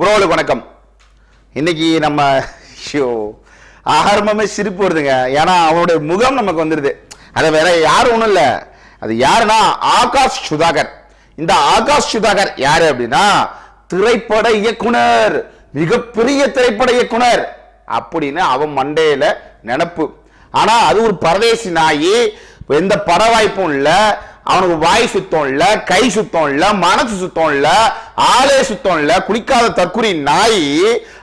உறவுகளுக்கு வணக்கம். இன்னைக்கு நம்ம ஐயோ ஆரம்பமே சிரிப்பு வருதுங்க. ஏன்னா அவனுடைய முகம் நமக்கு வந்துடுது அது வேற யாரும் ஒன்றும் இல்லை. அது யாருன்னா ஆகாஷ் சுதாகர். இந்த ஆகாஷ் சுதாகர் யாரு அப்படின்னா திரைப்பட இயக்குனர். மிகப்பெரிய திரைப்பட இயக்குனர். அப்படின்னு அவன் மண்டையில நினப்பு. ஆனா அது ஒரு பரதேசி நாயி. எந்த பட வாய்ப்பும் இல்லை. அவனுக்கு வாய் சுத்தம் இல்ல கை சுத்தம் இல்ல மனசு சுத்தம் இல்ல ஆளே சுத்தம் இல்ல குளிக்காத தற்குறி நாய்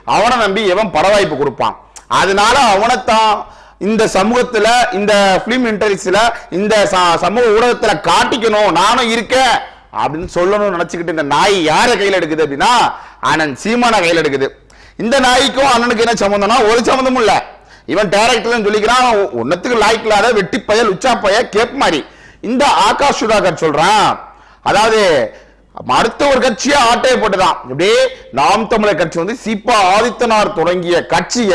அவனை நம்பி எவன் படவாய்ப்பு கொடுப்பான். அதனால அவனைத்தான் இந்த சமூகத்துல இந்த பிலிம் இன்டர்வியூஸ்ல இந்த ச- சமூக ஊடகத்துல காட்டிக்கணும் நானும் இருக்கேன் அப்படின்னு சொல்லணும்னு நினைச்சுக்கிட்டு இந்த நாய் யார கையில எடுக்குது அப்படின்னா அண்ணன் சீமான கையில எடுக்குது. இந்த நாய்க்கும் அண்ணனுக்கு என்ன சம்மந்தம்னா ஒரு சம்மந்தமும் இல்ல. இவன் டேரக்டர்னு சொல்லிக்கிறான் ஒன்னத்துக்கு லாய்க்கு இல்லாத வெட்டி பயல் உச்சா பய கேப் மாதிரி. இந்த ஆகாஷ் சுதாகர் சொல்றான். அதாவது அடுத்த ஒரு கட்சியா ஆட்டையை போட்டுதான். இப்படியே நாம் தமிழர் கட்சி வந்து சிப்பா ஆதித்தனார் தொடங்கிய கட்சிய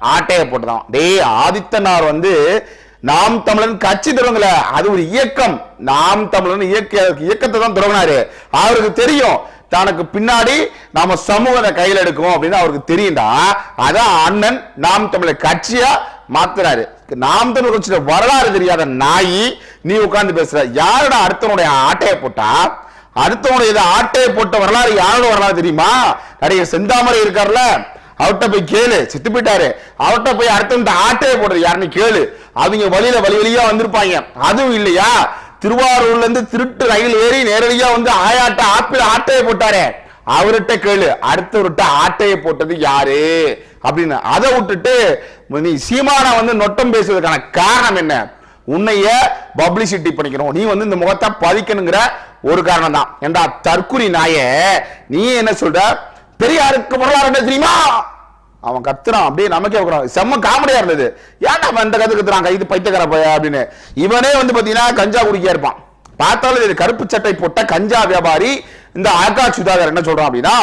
ஆட்டையை போட்டுதான். டேய் ஆதித்தனார் வந்து நாம் தமிழன் கட்சி தொடங்கல. அது ஒரு இயக்கம். நாம் தமிழன் இயக்க இயக்கத்தை தான் தொடங்கினாரு. அவருக்கு தெரியும். தனக்கு பின்னாடி நாம சமூகத்தை கையில் எடுக்கும் அப்படின்னு அவருக்கு தெரியும்டா. அதான் அண்ணன் நாம் தமிழர் கட்சியா மாத்துறாரு. நாம் தமிழர் கட்சியோட வரலாறு தெரியாத நாயி நீ உட்கார்ந்து பேசுற. யாரோட அடுத்தவனுடைய ஆட்டையை போட்டா? அடுத்தவனுடைய ஆட்டையை போட்ட வரலாறு யாரோட வரலாறு தெரியுமா? நடிகர் செந்தாமரை இருக்கார்ல. அவர்கிட்ட போய் கேளு. செத்து போயிட்டாரு. அவர்கிட்ட போய் அடுத்த ஆட்டையை போடுறது யாருன்னு கேளு. அவங்க வழியில வழி வழியா வந்திருப்பாங்க. அதுவும் இல்லையா? திருவாரூர்ல இருந்து திருட்டு ரயில் ஏறி நேரடியா வந்து ஆயாட்ட ஆப்பிள் ஆட்டையை போட்டாரு. அவர்கிட்ட கேளு. அடுத்தவர்கிட்ட ஆட்டையை போட்டது யாரு? அப்படின்னு. அதை விட்டுட்டு நீ சீமானா வந்து நொட்டம் பேசுவதற்கான காரணம் என்ன? உன்னைய பப்ளிசிட்டி பண்ணிக்கணும் நீ வந்து இந்த முகத்தை பதிக்கணுங்கிற ஒரு காரணம் தான். ஏண்டா தற்குறி நாய நீ என்ன சொல்ற? பெரியாருக்கு பொருளாதாரம் என்ன தெரியுமா? அவன் கத்துறான். அப்படியே நமக்கே உட்காரான் செம்ம காமெடியா இருந்தது. ஏன்டா அவன் இந்த கத்து கத்துறான்? இது பைத்தியக்கார பைய அப்படின்னு. இவனே வந்து பாத்தீங்கன்னா கஞ்சா குடிக்க இருப்பான். பார்த்தாலும் இது கருப்பு சட்டை போட்ட கஞ்சா வியாபாரி இந்த ஆகா சுதாகர் என்ன சொல்றான் அப்படின்னா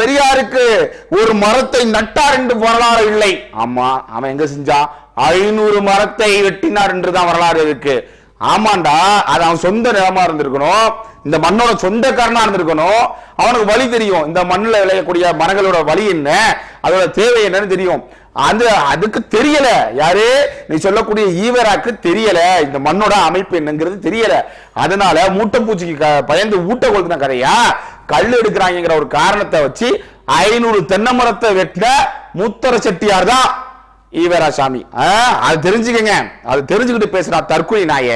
பெரியாருக்கு ஒரு மரத்தை நட்டார் என்று வரலாறு இல்லை. ஆமா அவன் எங்க செஞ்சான் ஐநூறு மரத்தை வெட்டினார் என்றுதான் வரலாறு இருக்கு. ஆமாண்டா அது அவன் சொந்த நிலமா இருந்திருக்கணும். இந்த மண்ணோட சொந்தக்காரனா இருந்திருக்கணும். அவனுக்கு வழி தெரியும். இந்த மண்ணுல விளையக்கூடிய மரங்களோட வழி என்ன? அதோட தேவை என்னன்னு தெரியும். அது அதுக்கு தெரியல. யாரு? நீ சொல்லக்கூடிய ஈவராக்கு தெரியல. இந்த மண்ணோட அமைப்பு என்னங்கிறது தெரியல. அதனால மூட்டை பூச்சிக்கு க- பயந்து ஊட்ட கொளுத்தின கதையா? கல் எடுக்கிறாங்கிற ஒரு காரணத்தை வச்சு ஐநூறு தென்னை மரத்தை வெட்ட மூத்தர செட்டியார் தான் ஈவரா சாமி ஆ, அது தெரிஞ்சுக்கங்க. அது தெரிஞ்சுக்கிட்டு பேசுறா தற்கொலை நாய.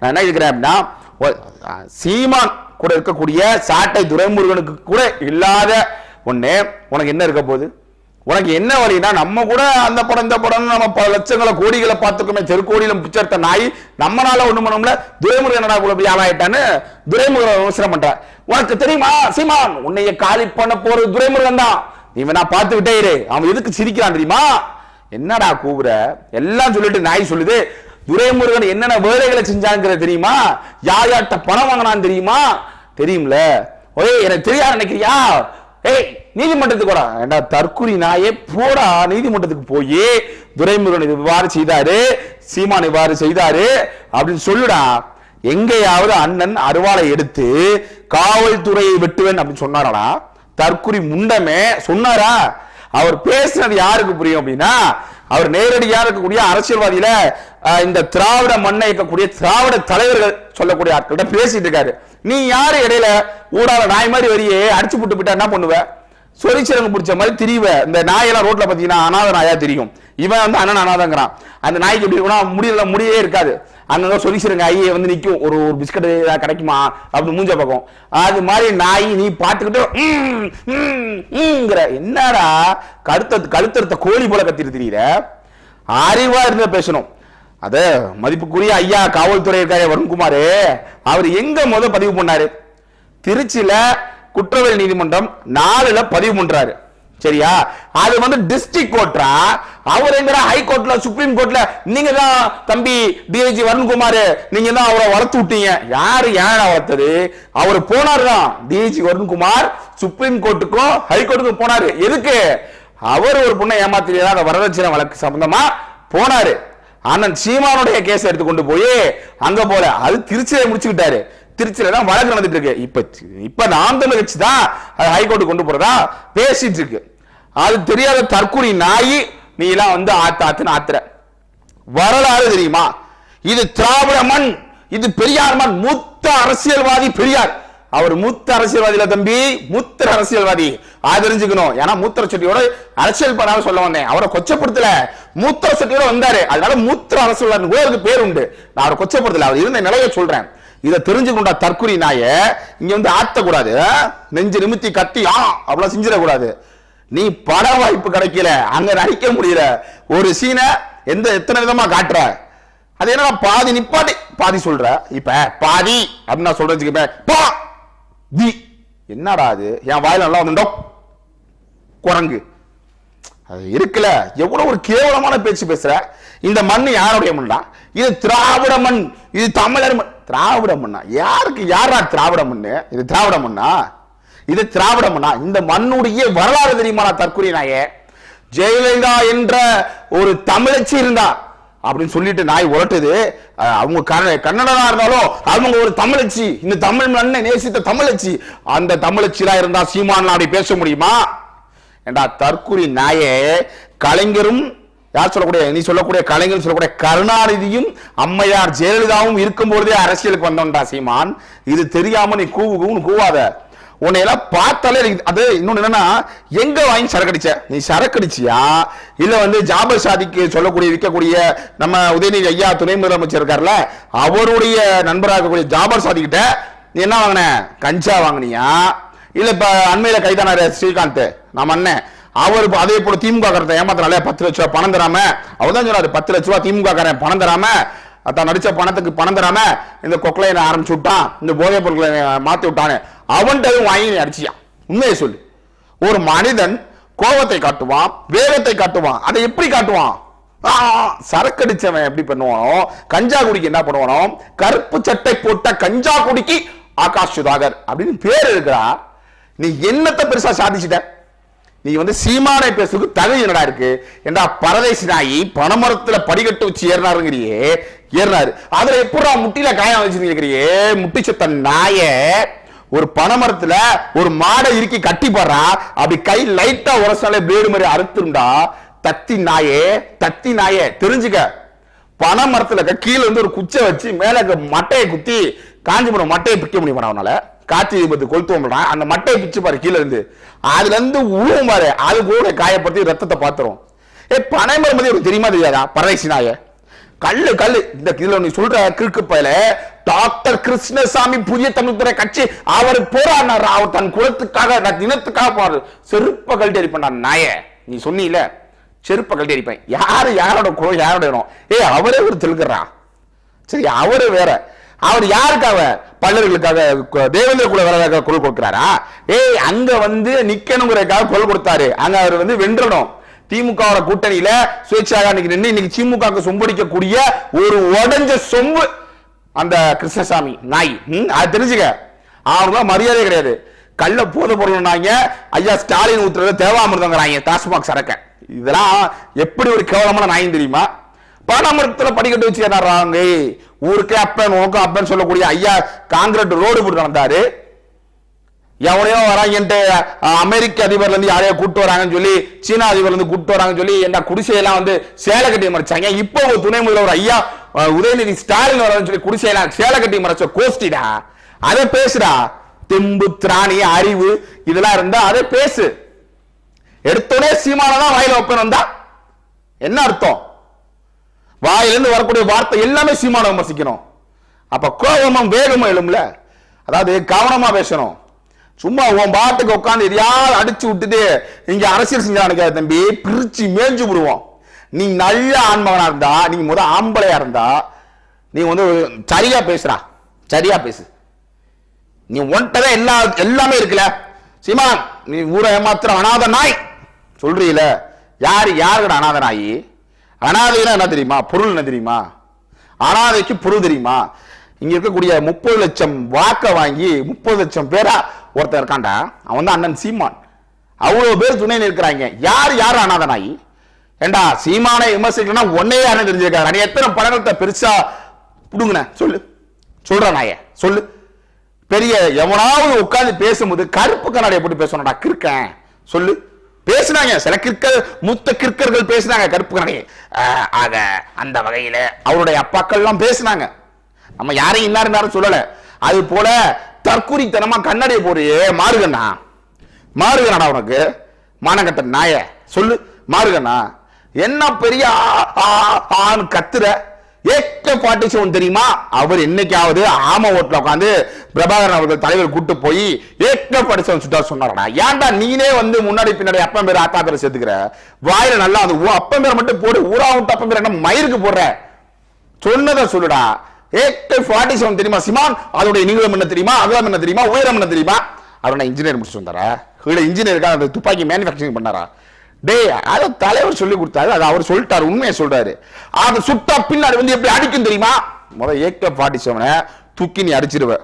நான் என்ன இருக்கிறேன் அப்படின்னா சீமான் கூட இருக்கக்கூடிய சாட்டை துரைமுருகனுக்கு கூட இல்லாத ஒண்ணு. உனக்கு என்ன இருக்க போகுது? உனக்கு என்ன வழினா நம்ம கூட அந்த படம் இந்த படம் நம்ம பல லட்சங்களை கோடிகளை பார்த்துக்கோமே தெருக்கோடியிலும் பிச்சர்த்த நாய் நம்மனால ஒண்ணு பண்ணும்ல துரைமுருகன் என்னடா கூட போய் ஆளாயிட்டான்னு துரைமுருகன் விமர்சனம் பண்ற உனக்கு தெரியுமா சீமான்? உன்னைய காலி பண்ண போறது துரைமுருகன் தான். இவன் நான் பார்த்து விட்டே இரு. அவன் எதுக்கு சிரிக்கிறான் தெரியுமா? என்னடா கூவுற? எல்லாம் சொல்லிட்டு நாய் சொல்லுது. துரைமுருகன் என்னென்ன வேலைகளை செஞ்சாங்கிறது தெரியுமா? யார் யார்கிட்ட பணம் வாங்கினான்னு தெரியுமா? தெரியும்ல. ஓய் எனக்கு தெரியாது நினைக்கிறியா? ஏய் நீதிமன்றத்துக்கு போடா. ஏண்டா தற்குறி நாயே போடா. நீதிமன்றத்துக்கு போய் துரைமுருகன் இவ்வாறு செய்தாரு சீமான் இவ்வாறு செய்தாரு அப்படின்னு சொல்லுடா. எங்கேயாவது அண்ணன் அருவாளை எடுத்து காவல்துறையை வெட்டுவேன் அப்படின்னு சொன்னாரா தற்குறி முண்டமே சொன்னாரா. அவர் பேசினது யாருக்கு புரியும் அப்படின்னா அவர் நேரடியாக இருக்கக்கூடிய அரசியல்வாதியில இந்த திராவிட மண்ணை இருக்கக்கூடிய திராவிட தலைவர்கள் சொல்லக்கூடிய ஆட்கள்கிட்ட பேசிட்டு இருக்காரு. நீ யாரு இடையில ஊடால நாய் மாதிரி வரியே அடிச்சு புட்டு போயிட்டா என்ன பண்ணுவ? சொரிச்சிரங்க பிடிச்ச மாதிரி திரிவ. இந்த நாயெல்லாம் ரோட்ல பாத்தீங்கன்னா அனாத நாயா தெரியும். இவன் வந்து அண்ணன் அனாதங்கிறான். அந்த நாய்க்கு எப்படி இருக்கும்னா முடியல முடியே இருக்காது. அங்கங்க சொரிச்சிருங்க ஐயே வந்து நிக்கும். ஒரு ஒரு பிஸ்கட் ஏதாவது கிடைக்குமா? அப்படின்னு மூஞ்ச பக்கம் அது மாதிரி நாய் நீ பாத்துக்கிட்டு என்னடா கழுத்த கழுத்தறுத்த கோழி போல கத்திட்டு திரியிற அறிவா இருந்து பேசணும். அத மதிப்புக்குரிய ஐயா காவல்துறை இருக்காரு வருண்குமார் அவர் எங்க முத பதிவு பண்ணாரு? திருச்சியில குற்றவியல் நீதிமன்றம் நாலுல பதிவு பண்றாரு. சரியா? அது வந்து டிஸ்ட்ரிக்ட் கோர்ட்ரா அவர் எங்கட ஹை கோர்ட்ல சுப்ரீம் கோர்ட்ல நீங்க தான் தம்பி டிஐஜி வருண்குமார் நீங்க தான் அவரை வளர்த்து விட்டீங்க. யாரு ஏன் வளர்த்தது? அவர் போனாரு தான். டிஐஜி வருண்குமார் சுப்ரீம் கோர்ட்டுக்கும் ஹை கோர்ட்டுக்கும் போனாரு. எதுக்கு? அவர் ஒரு பொண்ணை ஏமாத்திரியா அந்த வரதட்சணை வழக்கு சம்பந்தமா போனாரு. அண்ணன் சீமானுடைய கேஸ் எடுத்து கொண்டு போய் அங்க போல அது திருச்சியை முடிச்சுக்கிட்டாரு. திருச்சியில தான் வழக்கு நடந்துட்டு இருக்கு இப்ப இப்ப நாம் தமிழ் கட்சி தான் அது ஹைகோர்ட்டு கொண்டு போறதா பேசிட்டு இருக்கு. அது தெரியாத தற்கொலை நாயி நீ எல்லாம் வந்து ஆத்து ஆத்துன்னு ஆத்துற. வரலாறு தெரியுமா? இது திராவிட மண் இது பெரியார் மண். மூத்த அரசியல்வாதி பெரியார். அவர் மூத்த அரசியல்வாதியில தம்பி மூத்த அரசியல்வாதி. அது தெரிஞ்சுக்கணும். ஏன்னா மூத்திர செட்டியோட அரசியல் பண்ணாம சொல்ல வந்தேன். அவரை கொச்சப்படுத்தல. மூத்த செட்டியோட வந்தாரு. அதனால மூத்திர அரசியல்வாதி கூட அவருக்கு பேர் உண்டு. நான் அவரை கொச்சப்படுத்தல. அவர் இருந்த நிலையை சொல்றேன். இதை தெரிஞ்சுக்கொண்டா தற்குறி நாய. இங்க வந்து ஆத்தக்கூடாது. நெஞ்சு நிமித்தி கத்தி ஆ செஞ்சிடக்கூடாது. நீ பட வாய்ப்பு கிடைக்கல. அங்க நடிக்க முடியல. ஒரு சீனை எந்த எத்தனை விதமா காட்டுற? அது என்ன பாதி நிப்பாட்டி பாதி சொல்ற? இப்ப பாதி அப்படின்னு நான் சொல்றேன் பா தி. என்னடா அது? என் வாயில நல்லா வந்துட்டோம் குரங்கு. அது இருக்குல்ல எவ்வளவு ஒரு கேவலமான பேச்சு பேசுற? இந்த மண் யாருடைய மண்ணா? இது திராவிட மண். இது தமிழர் மண். திராவிட மண்ணா? யாருக்கு யாரா திராவிட மண்ணு? இது திராவிட மண்ணா? இது திராவிட மண்ணா? இந்த மண்ணுடைய வரலாறு தெரியுமா தற்கொலை நாயே? ஜெயலலிதா என்ற ஒரு தமிழச்சி இருந்தா அப்படின்னு சொல்லிட்டு நாய் உரட்டுது. அவங்க கன்னடனா இருந்தாலும் அவங்க ஒரு தமிழச்சி. இந்த தமிழ் மண்ணை நேசித்த தமிழச்சி. அந்த தமிழச்சிலா இருந்தா சீமான் அப்படி பேச முடியுமா? ஏண்டா தற்குறி நாயே கலைஞரும் யார் சொல்லக்கூடிய நீ சொல்லக்கூடிய கலைஞர் சொல்லக்கூடிய கருணாநிதியும் அம்மையார் ஜெயலலிதாவும் இருக்கும் பொழுதே அரசியலுக்கு வந்தோம்டா சீமான். இது தெரியாம நீ கூவு கூவுன்னு கூவாத. உன்னை எல்லாம் பார்த்தாலே அது இன்னொன்னு என்னன்னா எங்க வாங்கி சரக்கடிச்ச? நீ சரக்கு அடிச்சியா இல்ல வந்து ஜாபர் சாதிக்கு சொல்லக்கூடிய விற்கக்கூடிய நம்ம உதயநிதி ஐயா துணை முதலமைச்சர் இருக்காருல்ல அவருடைய நண்பராக இருக்கக்கூடிய ஜாபர் சாதிக்கிட்ட நீ என்ன வாங்கின? கஞ்சா வாங்கினியா? இல்ல இப்ப அண்மையில கைதானாரு ஸ்ரீகாந்த். நம்ம அண்ணன். அவர் அதே போல திமுக காரத்தை ஏமாத்தினாலே பத்து லட்ச ரூபாய் பணம் தராம அவர் தான் சொன்னாரு பத்து லட்ச ரூபாய் திமுக காரன் பணம் தராம தான் நடிச்ச பணத்துக்கு பணம் தராம இந்த கொக்கலையை ஆரம்பிச்சு விட்டான் இந்த போதைப் பொருட்களை மாத்தி விட்டான்னு அவன்கிட்ட வாங்கி அடிச்சியான் உண்மையை சொல்லு. ஒரு மனிதன் கோபத்தை காட்டுவான் வேகத்தை காட்டுவான். அதை எப்படி காட்டுவான்? ஆ, சரக்கு அடிச்சவன் எப்படி பண்ணுவானோ கஞ்சா குடிக்கு என்ன பண்ணுவானோ கருப்பு சட்டை போட்ட கஞ்சா குடிக்கு ஆகாஷ் சுதாகர் அப்படின்னு பேர் இருக்கிறா நீ என்னத்தை பெருசா சாதிச்சிட்ட? நீ வந்து சீமானை பேசுறதுக்கு தகுதி என்னடா இருக்கு? என்றா பரதேசி நாயி பனைமரத்துல படிக்கட்டு வச்சு ஏறினாருங்கிறியே? ஏறினாரு. அதுல எப்படா முட்டில காயம் வச்சிருக்கிறியே? முட்டி செத்த நாய ஒரு பனைமரத்துல ஒரு மாடை இறுக்கி கட்டி போடுறா. அப்படி கை லைட்டா உரசாலே பிளேடு மாதிரி அறுத்துருண்டா. தத்தி நாயே தத்தி நாயே தெரிஞ்சுக்க. பனை மரத்துல கீழே இருந்து ஒரு குச்சை வச்சு மேல இருக்க மட்டையை குத்தி காஞ்சிபுரம் மட்டையை பிக்க முடியுமா அவனால? காட்சி விபத்து கொளுத்துவோம்னா அந்த மட்டையை பிச்சு பாரு கீழே இருந்து. அதுல இருந்து உழுவும் பாரு. அது கூட காயப்படுத்தி ரத்தத்தை பாத்துரும். ஏ பனைமரம் பத்தி தெரியுமா தெரியாதா? பரதேசி நாய. கல்லு கல்லு. இந்த இதுல நீ சொல்ற கிறுக்கு பயல டாக்டர் கிருஷ்ணசாமி புதிய தமிழ்துறை கட்சி அவர் போராடினார். அவர் தன் குலத்துக்காக தினத்துக்காக போறாரு செருப்ப கழட்டி அடிப்பா நாய. நீ சொன்னீல செருப்ப கழட்டி அடிப்பேன். யாரு யாரோட குலம் யாரோட ஏய் அவரே ஒரு தெலுங்குறா சரி அவரு வேற. அவர் யாருக்காக பல்லர்களுக்காக தேவேந்திர குல வரதாக குரல் கொடுக்கிறாரா? ஏய் அங்க வந்து நிக்கணுங்கிறதுக்காக குரல் கொடுத்தாரு. அங்க அவர் வந்து வென்றணும். திமுக கூட்டணியில சுயேட்சாக இன்னைக்கு நின்று இன்னைக்கு திமுக சொம்படிக்கக்கூடிய ஒரு உடஞ்ச சொம்பு அந்த கிருஷ்ணசாமி நாய். ம், அது தெரிஞ்சுக்க. அவங்க மரியாதை கிடையாது. கள்ள போத பொருள்னாங்க. ஐயா ஸ்டாலின் ஊத்துறது தேவாமிர்தங்கிறாங்க. டாஸ்மாக் சரக்க. இதெல்லாம் எப்படி ஒரு கேவலமான நாயும் தெரியுமா? பணமரத்துல படிக்கட்டு வச்சு ஏறாங்க ஊருக்கே அப்பன் உனக்கும் அப்பன் சொல்லக்கூடிய ஐயா காங்கிரட் ரோடு போட்டு நடந்தாரு எவனையோ வராங்கன்ட்டு அமெரிக்க அதிபர்ல இருந்து யாரையோ கூட்டு வராங்கன்னு சொல்லி சீனா அதிபர்ல இருந்து கூட்டு வராங்கன்னு சொல்லி என்ன குடிசையெல்லாம் வந்து சேலை கட்டி மறைச்சாங்க. இப்போ ஒரு துணை முதல்வர் ஐயா உதயநிதி ஸ்டாலின் வரான்னு சொல்லி குடிசையெல்லாம் சேலை கட்டி மறைச்ச கோஷ்டிடா. அதை பேசுடா. தெம்பு திராணி அறிவு இதெல்லாம் இருந்தா அதை பேசு. எடுத்தோடனே சீமானதான் வாயில வைப்பேன் வந்தா என்ன அர்த்தம்? வாயிலிருந்து வரக்கூடிய வார்த்தை எல்லாமே சீமான விமர்சிக்கணும். அப்ப கோபமும் வேகமும் எழும்ல? அதாவது கவனமா பேசணும். சும்மா உன் பாட்டுக்கு உட்காந்து எதையாவது அடிச்சு விட்டுட்டு இங்க அரசியல் செஞ்சா தம்பி பிரிச்சு மேய்ஞ்சு விடுவோம் நீ நல்ல ஆண்மகனா இருந்தா நீ முத ஆம்பளையா இருந்தா நீ வந்து சரியா பேசுறா சரியா பேசு. நீ ஒன்ட்டதான் எல்லா எல்லாமே இருக்குல்ல? சீமான் நீ ஊரை ஏமாத்துற அனாத நாய் சொல்றீல யாரு யாருக்கட அனாத நாய் அனாதைனா என்ன தெரியுமா? பொருள் என்ன தெரியுமா? அனாதைக்கு பொருள் தெரியுமா? இங்க இருக்கக்கூடிய முப்பது லட்சம் வாக்க வாங்கி முப்பது லட்சம் பேரா ஒருத்தர் இருக்காண்டா அவன் தான் அண்ணன் சீமான். அவ்வளவு பேர் துணை நிற்கிறாங்க யார் யார் அனாதனாயி? ஏண்டா சீமானை விமர்சிக்கலாம் ஒன்னே யாரும் தெரிஞ்சிருக்காரு நீ எத்தனை படங்களை பெருசா புடுங்கின? சொல்லு. சொல்ற நாய சொல்லு. பெரிய எவனாவது உட்காந்து பேசும்போது கருப்பு கண்ணாடியை போட்டு பேசணும்டா கிருக்கேன் சொல்லு. பேசுனாங்க. சில கிற்கர் மூத்த கிற்கர்கள் பேசுனாங்க கருப்பு கண்ணாடி. ஆக அந்த வகையில் அவருடைய அப்பாக்கள்லாம் பேசுனாங்க. நம்ம யாரையும் இன்னார் இன்னாரும் சொல்லலை. அது போல தற்குறித்தனமா கண்ணாடியை போறியே மாறுகண்ணா மாறுகண்ணா உனக்கு? மானகட்ட நாய. சொல்லு மாறுகண்ணா என்ன பெரிய ஆ, கத்துற? ஏக்க பாட்டி சிவன் தெரியுமா? அவர் என்னைக்காவது ஆம ஓட்டில் உட்காந்து பிரபாகரன் அவர்கள் தலைவர் கூட்டு போய் ஏக்க செவன் சுட்டா சொன்னாரடா. ஏன்டா நீனே வந்து முன்னாடி பின்னாடி அப்பன் பேர் ஆத்தா பேரை சேர்த்துக்கிற? வாயில நல்லா அது உன் அப்பன் பேரை மட்டும் போடு ஊரா விட்டு அப்பன் பேர் என்ன மயிருக்கு போடுற? சொன்னதை சொல்லுடா. ஏகே ஃபார்ட்டி செவன் தெரியுமா? சிமான் அதோடைய நீங்களும் என்ன தெரியுமா? அகலம் என்ன தெரியுமா? உயரம் என்ன தெரியுமா? அவர் நான் இன்ஜினியர் முடிச்சு வந்தாரா? இல்லை இன்ஜினியருக்காக அந்த துப்பாக்கி மேனுஃபேக்சரிங் பண்ணாரா? டேய் அதை தலைவர் சொல்லி கொடுத்தாரு அது அவர் சொல்லிட்டாரு உண்மையை சொல்றாரு. அது சுட்டா பின்னாடி வந்து எப்படி அடிக்கும் தெரியுமா? முத ஏகே ஃபார்ட்டி செவனை தூக்கி நீ அடிச்சிருவ.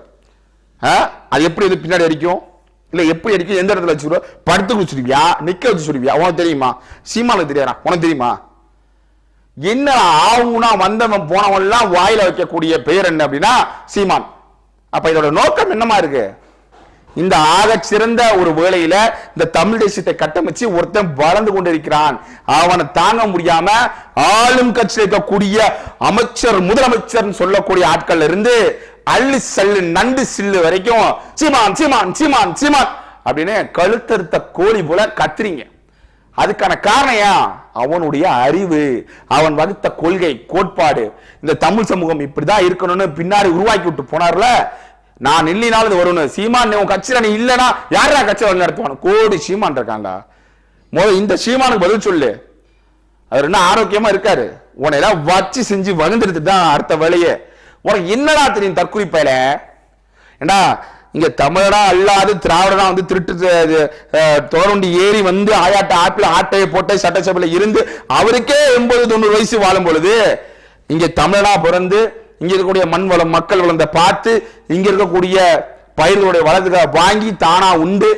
ஆ? அது எப்படி வந்து பின்னாடி அடிக்கும்? இல்லை எப்படி அடிக்கும்? எந்த இடத்துல வச்சுருவ படுத்து குடிச்சிருவியா நிக்க வச்சு சொல்லுவியா உனக்கு தெரியுமா? சீமானுக்கு தெரியாதா? உனக்கு தெரியுமா? என்ன ஆகுனா வந்தவன் போனவன்லாம் வாயில வைக்கக்கூடிய பெயர் என்ன அப்படின்னா சீமான். அப்ப இதோட நோக்கம் என்னமா இருக்கு? இந்த ஆக சிறந்த ஒரு வேளையில இந்த தமிழ் தேசியத்தை கட்டமைச்சு ஒருத்தன் வளர்ந்து கொண்டிருக்கிறான். அவனை தாங்க முடியாம ஆளும் கட்சியில் இருக்கக்கூடிய அமைச்சர் முதலமைச்சர் சொல்லக்கூடிய ஆட்கள்ல இருந்து அள்ளி சல்லு நண்டு சில்லு வரைக்கும் சீமான் சீமான் சீமான் சீமான் அப்படின்னு கழுத்தறுத்த கோழி போல கத்துறீங்க. அதுக்கான காரணம் அவனுடைய அறிவு அவன் வகுத்த கொள்கை கோட்பாடு இந்த தமிழ் சமூகம் இப்படிதான் இருக்கணும்னு பின்னாடி உருவாக்கி விட்டு போனார்ல நான் இல்லைனாலும் இது வரும்னு. சீமான் உன் கட்சியில் நீ இல்லைனா யாரா கட்சியில் வழி நடத்துவான்? கோடி சீமான் இருக்காண்டா முதல்ல இந்த சீமானுக்கு பதில் சொல்லு. அவர் என்ன ஆரோக்கியமா இருக்காரு? உன்னை எல்லாம் வச்சு செஞ்சு வகுந்துடுத்து தான் அடுத்த வேலையே. உனக்கு என்னடா தெரியும் தற்கொலை பயல ஏண்டா இங்க தமிழனா அல்லாது திராவிடனா வந்து திருட்டு தோரண்டி ஏறி வந்து ஆயாட்ட ஆப்பிள் ஆட்டையை போட்டு சட்டசபையில் இருந்து அவருக்கே எண்பது தொண்ணூறு வயசு வாழும் பொழுது இங்க தமிழனா பிறந்து இங்க இருக்கக்கூடிய மண் வளம் மக்கள் வளத்தை பார்த்து இங்க இருக்கக்கூடிய பயிர்களுடைய வளத்துக்காக வாங்கி தானா உண்டு.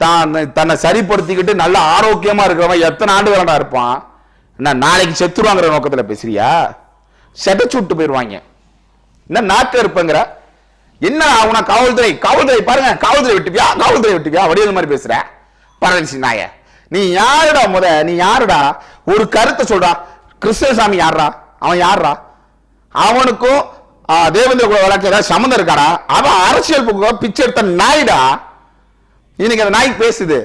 தான் தன்னை சரிப்படுத்திக்கிட்டு நல்ல ஆரோக்கியமா இருக்கிறவன் எத்தனை ஆண்டு வேணா இருப்பான்? என்ன நாளைக்கு செத்துருவாங்கிற நோக்கத்துல பேசுறியா? செட்டச்சு விட்டு போயிடுவாங்க என்ன நாக்க இருப்பங்கிற என்ன அவனா காவல்துறை காவல்துறை பாருங்க காவல்துறை விட்டுப்பியா? காவல்துறை விட்டுப்பியா? வடிவல் மாதிரி பேசுற. பரதேசி நாய. நீ யாருடா முத? நீ யாருடா? ஒரு கருத்தை சொல்றா. கிருஷ்ணசாமி யாரா அவன் யாருடா அவனுக்கும் தேவந்திர தேவேந்திர குல வழக்கு ஏதாவது சம்மந்தம் இருக்காடா? அவன் அரசியல் புக்கு பிச்சை எடுத்த நாய்டா? இன்னைக்கு அந்த நாய் பேசுது.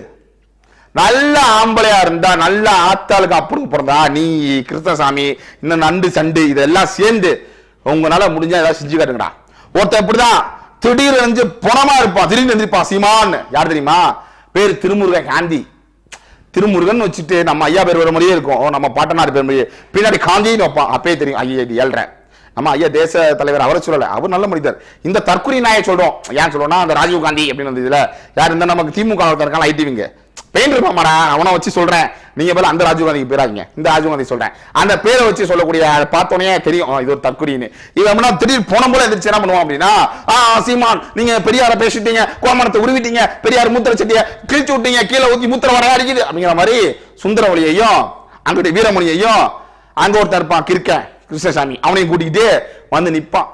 நல்ல ஆம்பளையா இருந்தா நல்ல ஆத்தாளுக்கு அப்படி பிறந்தா நீ கிருஷ்ணசாமி இந்த நண்டு சண்டு இதெல்லாம் சேர்ந்து உங்களால முடிஞ்சா ஏதாவது செஞ்சு காட்டுங்கடா. ஒருத்தன் இப்படிதான் திடீர்னு வந்து புறமா இருப்பான். திடீர்னு எந்திரிப்பான் சீமான் யார் தெரியுமா? பேர் திருமுருகன் காந்தி. திருமுருகன் வச்சுட்டு நம்ம ஐயா பேர் வர மாதிரியே இருக்கும். நம்ம பாட்டனார் பேர் மாதிரியே. பின்னாடி காந்தின்னு வைப்பான். அப்பயே தெரியும் ஐயா இது ஏழ்றேன் நம்ம ஐயா தேச தலைவர் அவரை சொல்லல. அவர் நல்ல மனிதர். இந்த தற்கொலை நாயை சொல்றோம். ஏன் சொல்றோம்னா அந்த ராஜீவ் காந்தி அப்படின்னு இதுல யார் இந்த நமக்கு திமுக இருக்காங்க ஐடிவிங்க. பெயின் இருப்பாமாடா அவனை வச்சு சொல்றேன். நீங்க பதில் அந்த ராஜீவ் காந்திக்கு பேராங்க இந்த ராஜீவ் காந்தி சொல்றேன். அந்த பேரை வச்சு சொல்லக்கூடிய அதை பார்த்தோன்னே தெரியும். இது ஒரு தற்கொலைன்னு. இவன் என்ன திடீர் போன போல எதிர்த்து என்ன பண்ணுவான் அப்படின்னா ஆ சீமான் நீங்க பெரியார பேசிட்டீங்க கோமணத்தை உருவிட்டீங்க பெரியார் மூத்திர செட்டிய கிழிச்சு விட்டீங்க கீழே ஊத்தி மூத்திர வர அடிக்குது அப்படிங்கிற மாதிரி சுந்தரவழியையும் அங்குடைய வீரமணியையும் அங்க ஒருத்தர் இருப்பான் கிற்கேன் கிருஷ்ணசாமி. அவனையும் கூட்டிக்கிட்டு வந்து நிற்பான்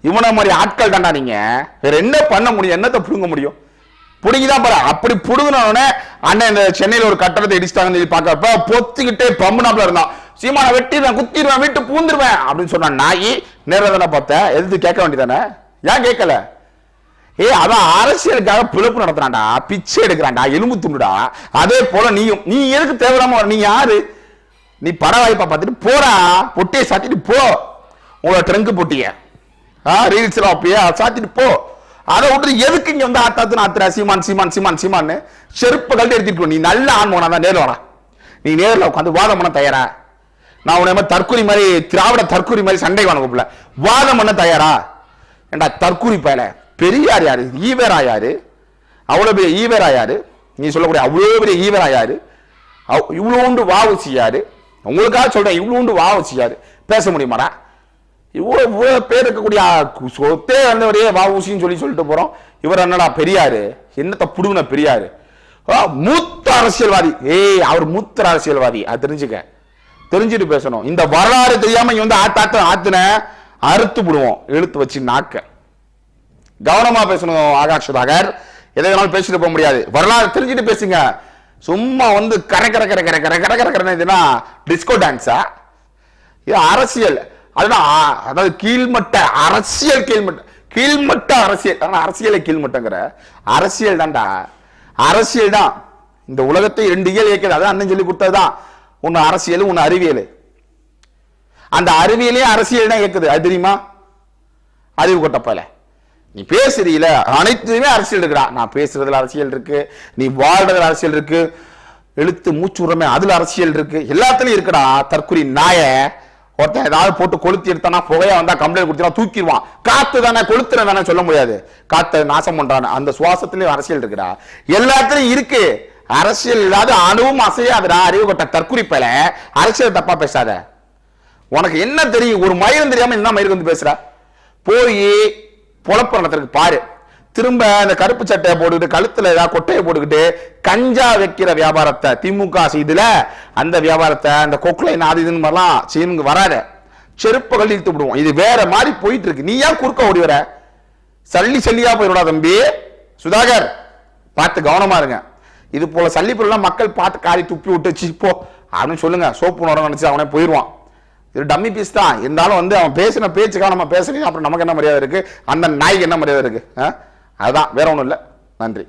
இவனை மாதிரி ஆட்கள் தாண்டா நீங்க. வேற என்ன பண்ண முடியும்? என்னத்தை புடுங்க முடியும்? பிடுங்கிதான் பாரு அப்படி புடுங்கினோடனே அண்ணன் இந்த சென்னையில் ஒரு கட்டடத்தை இடிச்சிட்டாங்கன்னு சொல்லி பார்க்கறப்ப பொத்திக்கிட்டே பம்புனாப்ல இருந்தான். சீமான வெட்டிடுவேன் குத்திடுவேன் வீட்டு பூந்துருவேன் அப்படின்னு சொன்ன நாயி. நேரில் தானே பார்த்தேன் எதிர்த்து கேட்க வேண்டியதானே? ஏன் கேட்கல? ஏ அவன் அரசியலுக்காக பிழப்பு நடத்துறான்டா. பிச்சை எடுக்கிறான்டா. எலும்பு துண்டுடா. அதே போல நீயும். நீ எதுக்கு தேவையில்லாம நீ யாரு? நீ பட வாய்ப்பா பார்த்துட்டு போடா பொட்டியை சாத்திட்டு போ. உங்களோட ட்ரங்க் பொட்டிய. ஆ ரீல்ஸ்ல அப்பயே சாத்திட்டு போ. அதை விட்டு எதுக்கு இங்க வந்து ஆத்தாத்து ஆத்துற? சீமான் சீமான் சீமான் சீமான்னு செருப்பு கழட்டி எடுத்துட்டு நீ நல்ல ஆன்மோனா தான் நேரில் வரா நீ நேரில் உட்காந்து வாதம் பண்ண தயாரா? நான் உன்னை மாதிரி மாதிரி திராவிட தற்குறி மாதிரி சண்டை வாங்க கூப்பிடல. வாதம் பண்ண தயாரா? ஏண்டா தற்குறி பயல? பெரியார் யாரு? ஈவேரா யாரு? அவ்வளோ பெரிய ஈவேரா யாரு? நீ சொல்லக்கூடிய அவ்வளோ பெரிய ஈவேரா யாரு? அவ்- இவ்வளோண்டு வாவுசி யாரு? உங்களுக்காக சொல்றேன் இவ்வளோண்டு வா வச்சியாரு பேச முடியுமாடா? இவ்வளோ இவ்வளோ பேர் இருக்கக்கூடிய சொத்தே வந்தவரையே ஊசின்னு சொல்லி சொல்லிட்டு போறோம். இவர் என்னடா பெரியாரு? என்னத்தை புடுங்கின பெரியாரு? மூத்த அரசியல்வாதி. ஏய் அவர் மூத்த அரசியல்வாதி. அது தெரிஞ்சுக்க. தெரிஞ்சுட்டு பேசணும். இந்த வரலாறு தெரியாம இங்க வந்து ஆத்தாத்த ஆத்துன அறுத்து விடுவோம் இழுத்து வச்சு நாக்க. கவனமா பேசணும் ஆகாஷ் சுதாகர். எதை வேணாலும் பேசிட்டு போக முடியாது. வரலாறு தெரிஞ்சுட்டு பேசுங்க. சும்மா வந்து கரை கரை கரை கரை கரை கரை கரை கரை டிஸ்கோ டான்ஸா இது அரசியல். அதுதான் அதாவது கீழ்மட்ட அரசியல் கீழ்மட்ட கீழ்மட்ட அரசியல். ஆனால் அரசியலை கீழ்மட்டங்கிற. அரசியல் தான்டா. அரசியல் தான். இந்த உலகத்தை ரெண்டு இயல் இயக்கிறது அதான் அண்ணன் சொல்லி கொடுத்ததுதான். ஒன்று அரசியல் ஒன்று அறிவியல். அந்த அறிவியலே அரசியல் தான் இயக்குது. அது தெரியுமா? அறிவு கொட்டப்பல. நீ பேசுறீல அனைத்துமே அரசியல் இருக்குடா. நான் பேசுறதுல அரசியல் இருக்கு நீ வாழ்றதுல அரசியல் இருக்கு எழுத்து மூச்சு விடுறமே அதுல அரசியல் இருக்கு. எல்லாத்துலயும் இருக்குடா தற்குறி நாய. ஒருத்தன் ஏதாவது போட்டு கொளுத்தி எடுத்தானா புகையா வந்தா கம்ப்ளைண்ட் கொடுத்தா தூக்கிடுவான். காத்து தானே கொளுத்துற தானே சொல்ல முடியாது. காத்த நாசம் பண்றான். அந்த சுவாசத்திலயும் அரசியல் இருக்குடா. எல்லாத்துலயும் இருக்கு. அரசியல் இல்லாத அணுவும் அசையாதுடா. அறிவு கொட்ட தற்குறிப்பல அரசியல் தப்பா பேசாத. உனக்கு என்ன தெரியும்? ஒரு மயிரும் தெரியாம என்ன மயிருக்கு வந்து பேசுற. போய் பொழப்பு நடத்துறதுக்கு பாரு. திரும்ப அந்த கருப்பு சட்டையை போட்டுக்கிட்டு கழுத்துல ஏதாவது கொட்டையை போட்டுக்கிட்டு கஞ்சா வைக்கிற வியாபாரத்தை திமுக செய்துல அந்த வியாபாரத்தை அந்த கொக்குலை அது இதுன்னு மாதிரிலாம் செய்யணுங்க வராத. செருப்புகள் இழுத்து விடுவோம். இது வேற மாதிரி போயிட்டு இருக்கு நீ ஏன் குறுக்க ஓடி வர? சல்லி சல்லியா போயிடா தம்பி. சுதாகர் பார்த்து கவனமா இருங்க. இது போல சல்லி பொருள்லாம் மக்கள் பார்த்து காரி துப்பி விட்டு சி அப்படின்னு சொல்லுங்க. சோப்பு உணர்வு நினைச்சு அவனே போயிடுவான். இது டம்மி பீஸ் தான். இருந்தாலும் வந்து அவன் பேசின பேச்சுக்காக நம்ம பேசுறீங்க அப்புறம் நமக்கு என்ன மரியாதை இருக்குது அந்த நாய்க்கு என்ன மரியாதை இருக்குது ஆ? அதுதான். வேற ஒன்றும் இல்லை. நன்றி.